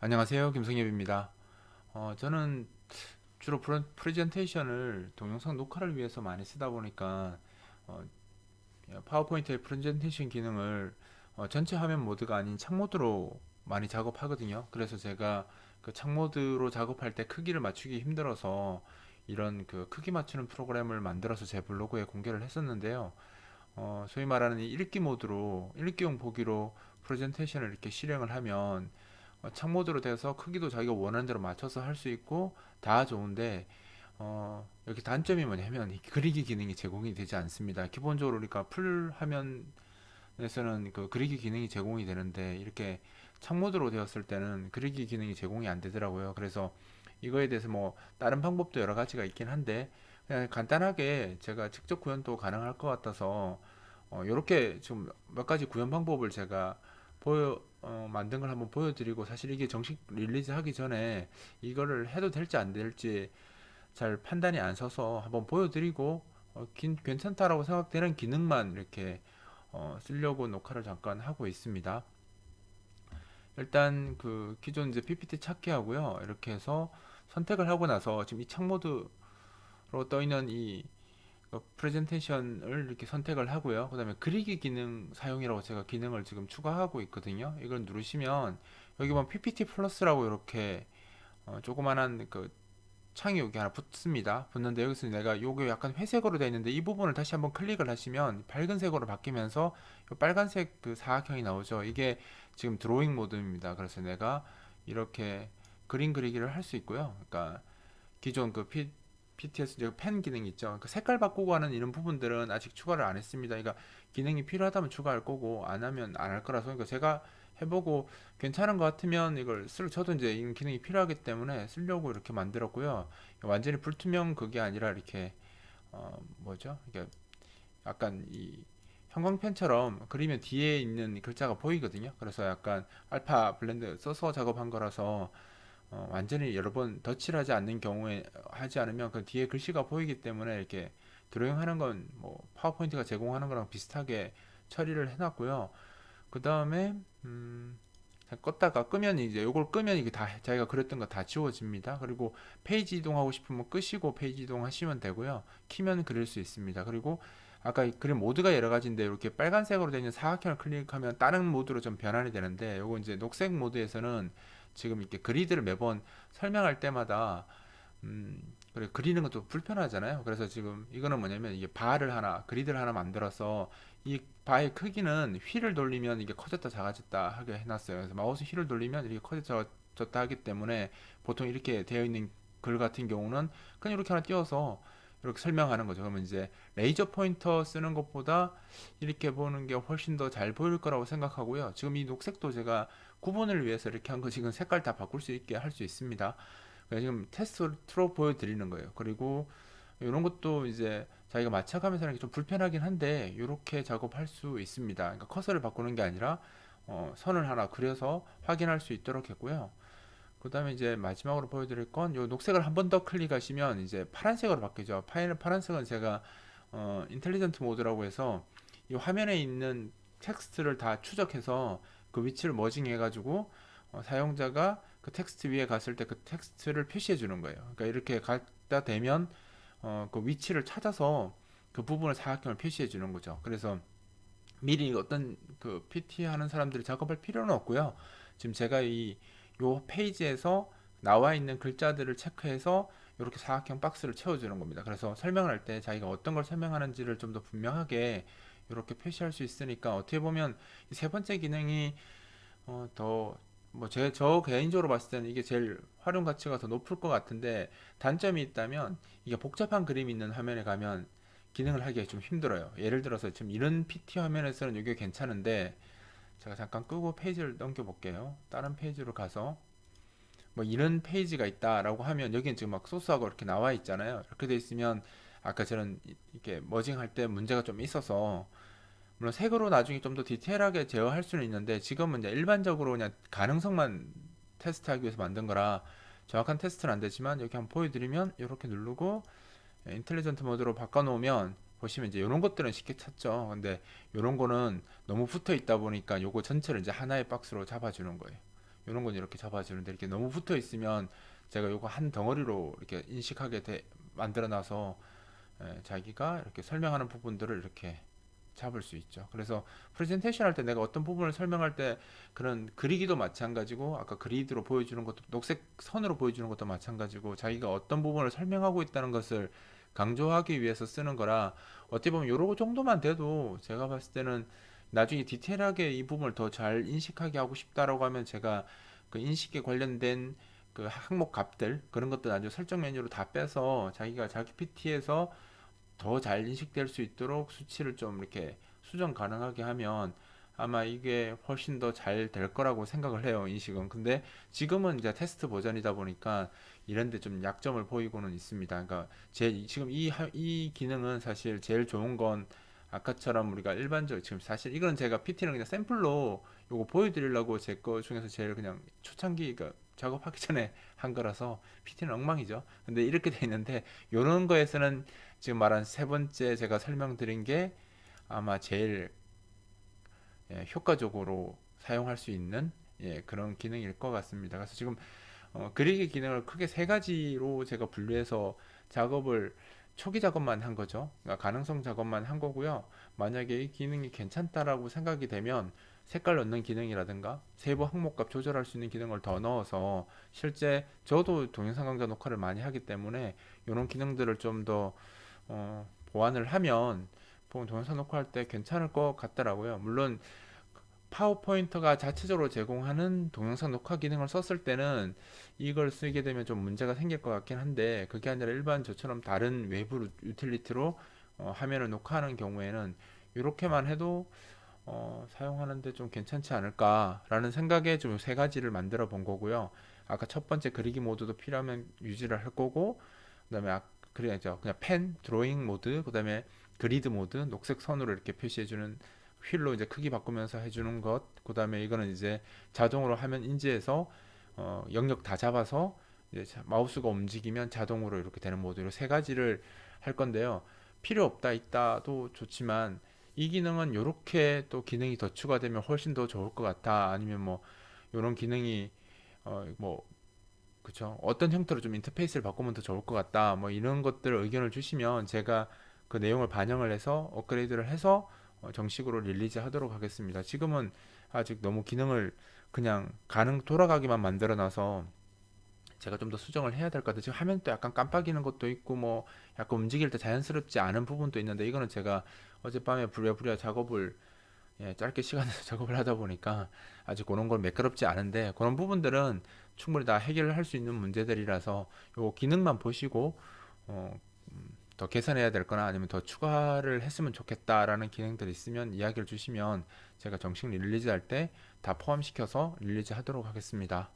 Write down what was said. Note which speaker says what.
Speaker 1: 안녕하세요. 김성엽입니다. 어, 저는 주로 프레, 프레젠테이션을 동영상 녹화를 위해서 많이 쓰다 보니까 어, 파워포인트의 프레젠테이션 기능을 어, 전체 화면 모드가 아닌 창모드로 많이 작업하거든요. 그래서 제가 그 창모드로 작업할 때 크기를 맞추기 힘들어서 이런 그 크기 맞추는 프로그램을 만들어서 제 블로그에 공개를 했었는데요. 어, 소위 말하는 이 읽기 모드로 읽기용 보기로 프레젠테이션을 이렇게 실행을 하면 어, 창모드로 돼서 크기도 자기가 원하는 대로 맞춰서 할 수 있고 다 좋은데 어, 여기 단점이 뭐냐면 이 그리기 기능이 제공이 되지 않습니다. 기본적으로 그러니까 풀 화면에서는 그 그리기 기능이 제공이 되는데 이렇게 창모드로 되었을 때는 그리기 기능이 제공이 안 되더라고요. 그래서 이거에 대해서 뭐 다른 방법도 여러 가지가 있긴 한데 그냥 간단하게 제가 직접 구현도 가능할 것 같아서 어, 이렇게 지금 몇 가지 구현 방법을 제가 보여 어, 만든 걸 한번 보여드리고 사실 이게 정식 릴리즈 하기 전에 이거를 해도 될지 안 될지 잘 판단이 안 서서 한번 보여드리고 어, 긴- 괜찮다라고 생각되는 기능만 이렇게 어, 쓰려고 녹화를 잠깐 하고 있습니다. 일단 그 기존 이제 PPT 찾기 하고요. 이렇게 해서 선택을 하고 나서 지금 이 창모드로 떠 있는 이 그 프레젠테이션을 이렇게 선택을 하고요. 그 다음에 그리기 기능 사용이라고 제가 기능을 지금 추가하고 있거든요. 이걸 누르시면 여기 보면 PPT 플러스라고 이렇게 어, 조그만한 그 창이 여기 하나 붙습니다. 붙는데 여기서 내가 요게 약간 회색으로 되어 있는데 이 부분을 다시 한번 클릭을 하시면 밝은 색으로 바뀌면서 요 빨간색 그 사각형이 나오죠. 이게 지금 드로잉 모드입니다. 그래서 내가 이렇게 그림 그리기를 할 수 있고요. 그러니까 기존 그 P, PTS 이제 펜 기능 있죠. 그 색깔 바꾸고 하는 이런 부분들은 아직 추가를 안 했습니다. 그러니까 기능이 필요하다면 추가할 거고 안 하면 안 할 거라서 그러니까 제가 해보고 괜찮은 것 같으면 이걸 쓸 저도 이제 이 기능이 필요하기 때문에 쓰려고 이렇게 만들었고요. 완전히 불투명 그게 아니라 이렇게 어 뭐죠? 이게 약간 이 형광펜처럼 그리면 뒤에 있는 글자가 보이거든요. 그래서 약간 알파 블렌드 써서 작업한 거라서 어, 완전히 여러 번 덧칠 하지 않는 경우에 하지 않으면 그 뒤에 글씨가 보이기 때문에 이렇게 드로잉하는 건 뭐 파워포인트가 제공하는 거랑 비슷하게 처리를 해놨고요. 그 다음에 음, 껐다가 끄면 이제 요걸 끄면 이게 다 자기가 그렸던 거 다 지워집니다. 그리고 페이지 이동하고 싶으면 끄시고 페이지 이동하시면 되고요. 키면 그릴 수 있습니다. 그리고 아까 이 그림 모드가 여러 가지인데 이렇게 빨간색으로 되어 있는 사각형을 클릭하면 다른 모드로 좀 변환이 되는데 요거 이제 녹색 모드에서는 지금 이렇게 그리드를 매번 설명할 때마다 음, 그래 그리는 것도 불편하잖아요. 그래서 지금 이거는 뭐냐면 이게 바를 하나 그리드를 하나 만들어서 이 바의 크기는 휠을 돌리면 이게 커졌다 작아졌다 하게 해놨어요. 그래서 마우스 휠을 돌리면 이렇게 커졌다 하기 때문에 보통 이렇게 되어 있는 글 같은 경우는 그냥 이렇게 하나 띄워서 이렇게 설명하는 거죠. 그러면 이제 레이저 포인터 쓰는 것보다 이렇게 보는 게 훨씬 더 잘 보일 거라고 생각하고요. 지금 이 녹색도 제가 구분을 위해서 이렇게 한 거 지금 색깔 다 바꿀 수 있게 할 수 있습니다. 지금 테스트로 보여드리는 거예요. 그리고 이런 것도 이제 자기가 맞춰가면서 하는 게 좀 불편하긴 한데 이렇게 작업할 수 있습니다. 그러니까 커서를 바꾸는 게 아니라 어, 선을 하나 그려서 확인할 수 있도록 했고요. 그 다음에 이제 마지막으로 보여드릴 건이 녹색을 한 번 더 클릭하시면 이제 파란색으로 바뀌죠. 파일 파란색은 제가 어, 인텔리전트 모드라고 해서 이 화면에 있는 텍스트를 다 추적해서 그 위치를 머징해 가지고 어, 사용자가 그 텍스트 위에 갔을 때 그 텍스트를 표시해 주는 거예요. 그러니까 이렇게 갖다 대면 어, 그 위치를 찾아서 그 부분을 사각형을 표시해 주는 거죠. 그래서 미리 어떤 그 PT 하는 사람들이 작업할 필요는 없고요. 지금 제가 이 요 페이지에서 나와 있는 글자들을 체크해서 이렇게 사각형 박스를 채워주는 겁니다. 그래서 설명을 할 때 자기가 어떤 걸 설명하는지를 좀 더 분명하게 이렇게 표시할 수 있으니까 어떻게 보면 이세 번째 기능이 어, 더, 뭐, 제, 저 개인적으로 봤을 때는 이게 제일 활용 가치가 더 높을 것 같은데, 단점이 있다면, 이게 복잡한 그림이 있는 화면에 가면 기능을 하기가 좀 힘들어요. 예를 들어서 지금 이런 PT 화면에서는 이게 괜찮은데, 제가 잠깐 끄고 페이지를 넘겨 볼게요. 다른 페이지로 가서, 뭐, 이런 페이지가 있다라고 하면, 여기는 지금 막 소스하고 이렇게 나와 있잖아요. 이렇게 돼 있으면, 아까 저는 이- 이렇게 머징할 때 문제가 좀 있어서, 물론 색으로 나중에 좀 더 디테일하게 제어할 수는 있는데 지금은 이제 일반적으로 그냥 가능성만 테스트하기 위해서 만든 거라 정확한 테스트는 안 되지만 여기 한번 보여드리면 이렇게 누르고 인텔리전트 모드로 바꿔놓으면 보시면 이제 이런 것들은 쉽게 찾죠. 근데 이런 거는 너무 붙어 있다 보니까 요거 전체를 이제 하나의 박스로 잡아주는 거예요. 이런 건 이렇게 잡아주는데 이렇게 너무 붙어 있으면 제가 요거 한 덩어리로 이렇게 인식하게 돼, 만들어 놔서 예, 자기가 이렇게 설명하는 부분들을 이렇게 잡을 수 있죠. 그래서 프레젠테이션 할 때 내가 어떤 부분을 설명할 때 그런 그리기도 마찬가지고 아까 그리드로 보여주는 것도 녹색 선으로 보여주는 것도 마찬가지고 자기가 어떤 부분을 설명하고 있다는 것을 강조하기 위해서 쓰는 거라 어떻게 보면 요런 정도만 돼도 제가 봤을 때는 나중에 디테일하게 이 부분을 더 잘 인식하게 하고 싶다라고 하면 제가 그 인식에 관련된 그 항목 값들 그런 것들 아주 설정 메뉴로 다 빼서 자기가 자기 PT에서 더 잘 인식될 수 있도록 수치를 좀 이렇게 수정 가능하게 하면 아마 이게 훨씬 더 잘 될 거라고 생각을 해요, 인식은. 근데 지금은 이제 테스트 버전이다 보니까 이런 데 좀 약점을 보이고는 있습니다. 그러니까 제 지금 이, 하- 이 기능은 사실 제일 좋은 건 아까처럼 우리가 일반적으로 지금 사실 이거는 제가 PT는 그냥 샘플로 요거 보여드리려고 제 거 중에서 제일 그냥 초창기 그러니까 작업하기 전에 한 거라서 PT는 엉망이죠. 근데 이렇게 돼 있는데 요런 거에서는 지금 말한 세 번째 제가 설명드린 게 아마 제일 예, 효과적으로 사용할 수 있는 예, 그런 기능일 것 같습니다. 그래서 지금 어, 그리기 기능을 크게 세 가지로 제가 분류해서 작업을 초기 작업만 한 거죠. 그러니까 가능성 작업만 한 거고요. 만약에 이 기능이 괜찮다라고 생각이 되면 색깔 넣는 기능이라든가 세부 항목값 조절할 수 있는 기능을 더 넣어서 실제 저도 동영상 강좌 녹화를 많이 하기 때문에 이런 기능들을 좀더 어, 보완을 하면 보면 동영상 녹화할 때 괜찮을 것 같더라고요. 물론 파워포인트가 자체적으로 제공하는 동영상 녹화 기능을 썼을 때는 이걸 쓰게 되면 좀 문제가 생길 것 같긴 한데 그게 아니라 일반 저처럼 다른 외부 루- 유틸리티로 어, 화면을 녹화하는 경우에는 이렇게만 해도 어, 사용하는데 좀 괜찮지 않을까라는 생각에 좀 세 가지를 만들어 본 거고요. 아까 첫 번째 그리기 모드도 필요하면 유지를 할 거고 그다음에 아, 그래야죠. 그냥 펜, 드로잉 모드, 그다음에 그리드 모드, 녹색 선으로 이렇게 표시해주는 휠로 이제 크기 바꾸면서 해주는 것, 그 다음에 이거는 이제 자동으로 화면 인지해서 어, 영역 다 잡아서 이제 자- 마우스가 움직이면 자동으로 이렇게 되는 모드로 세 가지를 할 건데요. 필요 없다 있다도 좋지만 이 기능은 이렇게 또 기능이 더 추가되면 훨씬 더 좋을 것 같아. 아니면 뭐 이런 기능이 어 뭐 그쵸. 어떤 형태로 좀 인터페이스를 바꾸면 더 좋을 것 같다. 뭐 이런 것들 의견을 주시면 제가 그 내용을 반영을 해서 업그레이드를 해서 어, 정식으로 릴리즈 하도록 하겠습니다. 지금은 아직 너무 기능을 그냥 가능 돌아가기만 만들어 놔서 제가 좀 더 수정을 해야 될 것 같아요. 지금 화면도 약간 깜빡이는 것도 있고 뭐 약간 움직일 때 자연스럽지 않은 부분도 있는데 이거는 제가 어젯밤에 부랴부랴 작업을 예, 짧게 시간에서 작업을 하다 보니까 아직 그런 걸 매끄럽지 않은데 그런 부분들은 충분히 다 해결을 할수 있는 문제들이라서 요 기능만 보시고 어, 음, 더 개선해야 될 거나 아니면 더 추가를 했으면 좋겠다라는 기능들이 있으면 이야기를 주시면 제가 정식 릴리즈 할 때 다 포함시켜서 릴리즈 하도록 하겠습니다.